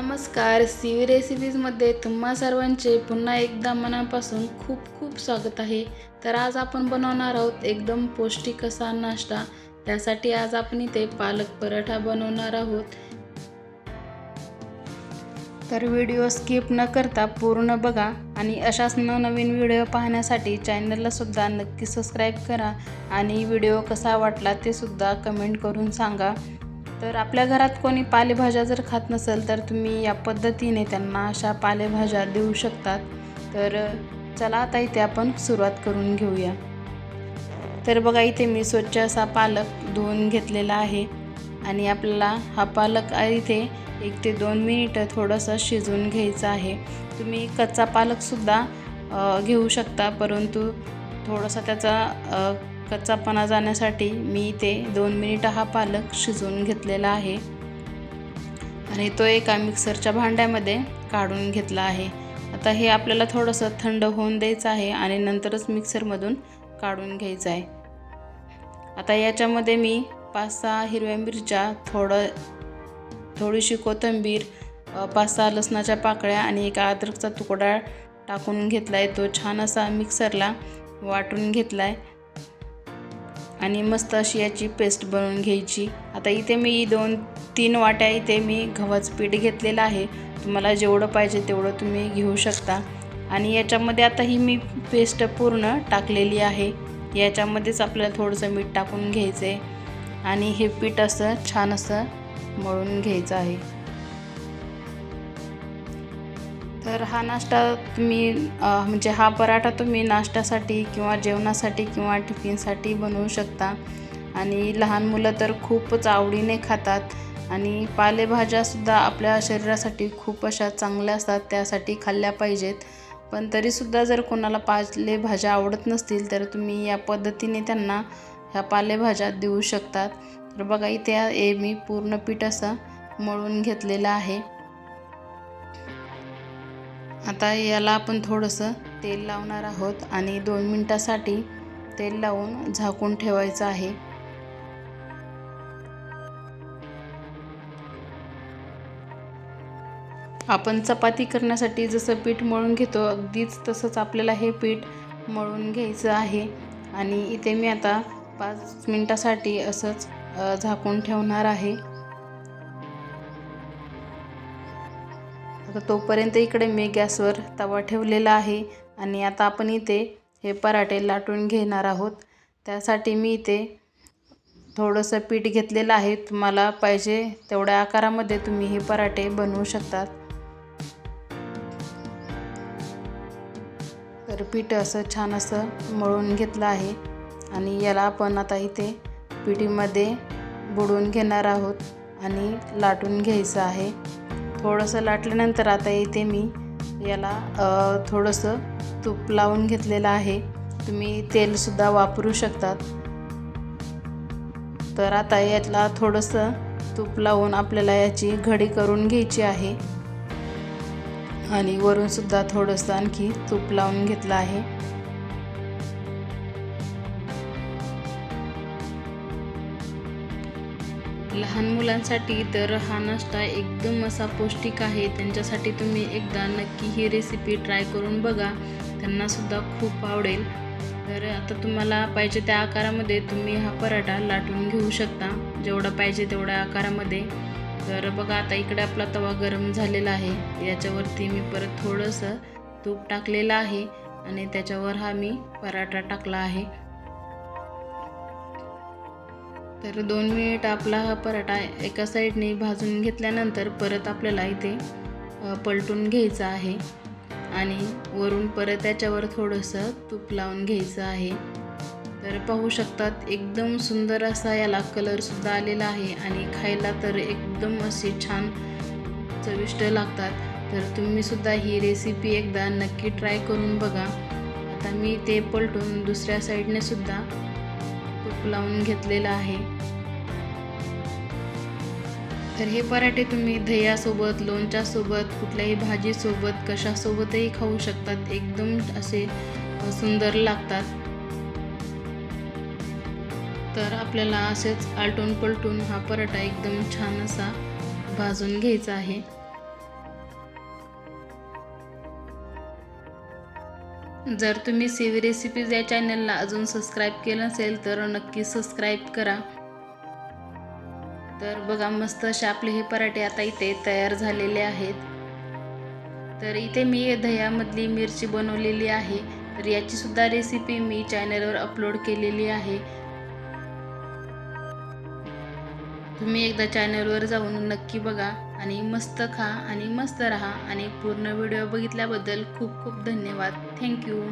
नमस्कार सी रेसिपीजमध्ये तुम्हा सर्वांचे पुन्हा एकदा मनापासून खूप खूप स्वागत आहे. तर आज आपण बनवणार आहोत एकदम पौष्टिक असा नाश्ता. त्यासाठी आज आपण इथे पालक पराठा बनवणार आहोत. तर व्हिडिओ स्किप न करता पूर्ण बघा आणि अशाच नवनवीन व्हिडिओ पाहण्यासाठी चॅनलला सुद्धा नक्की सबस्क्राईब करा आणि व्हिडिओ कसा वाटला ते सुद्धा कमेंट करून सांगा. तर आपल्या घरात कोणी पालेभाज्या जर खात नसेल तर तुम्ही या पद्धतीने त्यांना अशा पालेभाज्या देऊ शकतात. तर चला आता इथे आपण सुरुवात करून घेऊया. तर बघा इथे मी स्वच्छ असा पालक धुवून घेतलेला आहे. आणि आपल्याला हा पालक इथे एक ते दोन मिनिटं थोडंसं शिजवून घ्यायचं आहे. तुम्ही कच्चा पालकसुद्धा घेऊ शकता परंतु थोडासा त्याचा कच्चापणा जाण्यासाठी मी इथे दोन मिनिटं हा पालक शिजवून घेतलेला आहे. आणि तो एका मिक्सरच्या भांड्यामध्ये काढून घेतला आहे. आता हे आपल्याला थोडंसं थंड होऊन द्यायचं आहे आणि नंतरच मिक्सरमधून काढून घ्यायचं आहे. आता याच्यामध्ये मी पाच सहा हिरव्या मिरच्या थोडं थोडीशी कोथिंबीर पाच सहा लसणाच्या पाकळ्या आणि एक अद्रकचा तुकडा टाकून घेतला आहे तो छान असा मिक्सरला वाटून घेतला आहे आणि मस्त अशी याची पेस्ट बनवून घ्यायची. आता इथे मी दोन तीन वाट्या इथे मी गव्हाचं पीठ घेतलेलं आहे. तुम्हाला जेवढं पाहिजे तेवढं तुम्ही घेऊ शकता. आणि याच्यामध्ये आता ही मी पेस्ट पूर्ण टाकलेली आहे. याच्यामध्येच आपल्याला थोडंसं मीठ टाकून घ्यायचं आहे आणि हे पीठ असं छान असं मळून घ्यायचं आहे. तर हा नाश्ता तुम्ही म्हणजे हा पराठा तुम्ही नाश्त्यासाठी किंवा जेवणासाठी किंवा टिफिनसाठी बनवू शकता. आणि लहान मुलं तर खूपच आवडीने खातात. आणि पालेभाज्यासुद्धा आपल्या शरीरासाठी खूप अशा चांगल्या असतात त्यासाठी खाल्ल्या पाहिजेत. पण तरीसुद्धा जर कोणाला पालेभाज्या आवडत नसतील तर तुम्ही या पद्धतीने त्यांना ह्या पालेभाज्या देऊ शकतात तर बघा इथे हे मी पूर्ण पीठ असं मळून घेतलेलं आहे. आता याला आपण थोडंसं तेल लावणार आहोत आणि दोन मिनटासाठी तेल लावून झाकून ठेवायचं आहे. आपण चपाती करण्यासाठी जसं पीठ मळून घेतो अगदीच तसंच आपल्याला हे पीठ मळून घ्यायचं आहे. आणि इथे मी आता पाच मिनटासाठी असंच झाकून ठेवणार आहे. आता तोपर्यंत इकडे मी गॅसवर तवा ठेवलेला आहे आणि आता आपण इथे हे पराठे लाटून घेणार आहोत. त्यासाठी मी इथे थोडंसं पीठ घेतलेलं आहे. तुम्हाला पाहिजे तेवढ्या आकारामध्ये तुम्ही हे पराठे बनवू शकतात. तर पीठ असं छान असं मळून घेतलं आहे आणि याला आपण आता इथे पिठीमध्ये बुडवून घेणार आहोत आणि लाटून घ्यायचं आहे. थोडंसं लाटल्यानंतर आता इथे मी. याला थोडंसं तूप लावून घेतलेलं आहे. तुम्ही तेलसुद्धा वापरू शकतात. तर आता यातला थोडंसं तूप लावून आपल्याला याची घडी करून घ्यायची आहे. आणि वरूनसुद्धा थोडंसं आणखी तूप लावून घेतलं आहे. लहान मुलांसाठी तर हा नाश्ता एकदम असा पौष्टिक आहे. त्यांच्यासाठी तुम्ही एकदा नक्की ही रेसिपी ट्राय करून बघा. त्यांनासुद्धा खूप आवडेल. तर आता तुम्हाला पाहिजे त्या आकारामध्ये तुम्ही हा पराठा लाटून घेऊ शकता. जेवढा पाहिजे तेवढ्या आकारामध्ये. तर बघा आता इकडे आपला तवा गरम झालेला आहे. याच्यावरती मी परत थोडंसं तूप टाकलेलं आहे. आणि त्याच्यावर हा मी पराठा टाकला आहे. तर दोन मिनिट आपला हा पराठा एका साईडने भाजून घेतल्यानंतर परत आपल्याला इथे पलटून घ्यायचं आहे. आणि वरून परत त्याच्यावर थोडंसं तूप लावून घ्यायचं आहे. तर पाहू शकतात एकदम सुंदर असा याला कलरसुद्धा आलेला आहे. आणि खायला तर एकदम असे छान चविष्ट लागतात. तर तुम्हीसुद्धा ही रेसिपी एकदा नक्की ट्राय करून बघा. आता मी ते पलटून दुसऱ्या साईडने सुद्धा लावून घेतलेलं आहे. तर हे पराठे तुम्ही दह्यासोबत लोणच्यासोबत कुठल्याही भाजीसोबत कशासोबतही खाऊ शकतात. एकदम असे सुंदर लागतात. तर आपल्याला असेच आलटून पलटून हा पराठा एकदम छान असा भाजून घ्यायचा आहे. जर तुम्ही सीवी रेसिपीज या चॅनलला अजून सबस्क्राईब केलं नसेल तर नक्की सबस्क्राईब करा. तर बघा मस्त असे आपले हे पराठे आता इथे तयार झालेले आहेत. तर इथे मी दह्यामधली मिरची बनवलेली आहे. तर याची सुद्धा रेसिपी मी चॅनलवर अपलोड केलेली आहे. तुम्ही एकदा चॅनलवर जाऊन नक्की बघा. आणि मस्त खा आणि मस्त राहा आणि पूर्ण व्हिडिओ बघितल्याबद्दल खूप खूप धन्यवाद. थँक्यू